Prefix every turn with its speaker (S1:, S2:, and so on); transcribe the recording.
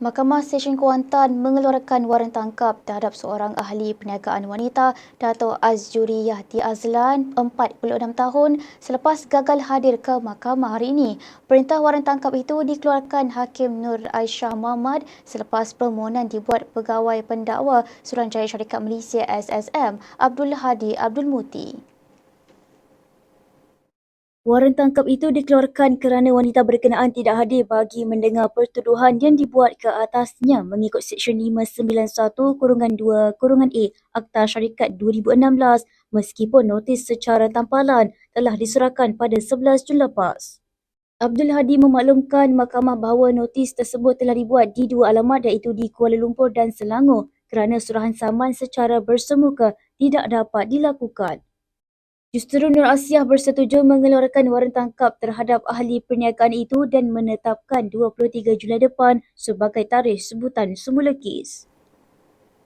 S1: Mahkamah Session Kuantan mengeluarkan waran tangkap terhadap seorang ahli perniagaan wanita, Dato' Azjuri Yahdi Azlan, 46 tahun, selepas gagal hadir ke mahkamah hari ini. Perintah waran tangkap itu dikeluarkan Hakim Nur Aisyah Muhammad selepas permohonan dibuat Pegawai Pendakwa Suruhanjaya Syarikat Malaysia SSM, Abdul Hadi Abdul Muti. Waran tangkap itu dikeluarkan kerana wanita berkenaan tidak hadir bagi mendengar pertuduhan yang dibuat ke atasnya mengikut Seksyen 591-2-A Akta Syarikat 2016 meskipun notis secara tampalan telah diserahkan pada 11 Jun lepas. Abdul Hadi memaklumkan mahkamah bahawa notis tersebut telah dibuat di dua alamat iaitu di Kuala Lumpur dan Selangor kerana surahan saman secara bersemuka tidak dapat dilakukan. Justeru Nur Asiah bersetuju mengeluarkan waran tangkap terhadap ahli perniagaan itu dan menetapkan 23 Julai depan sebagai tarikh sebutan semula kes.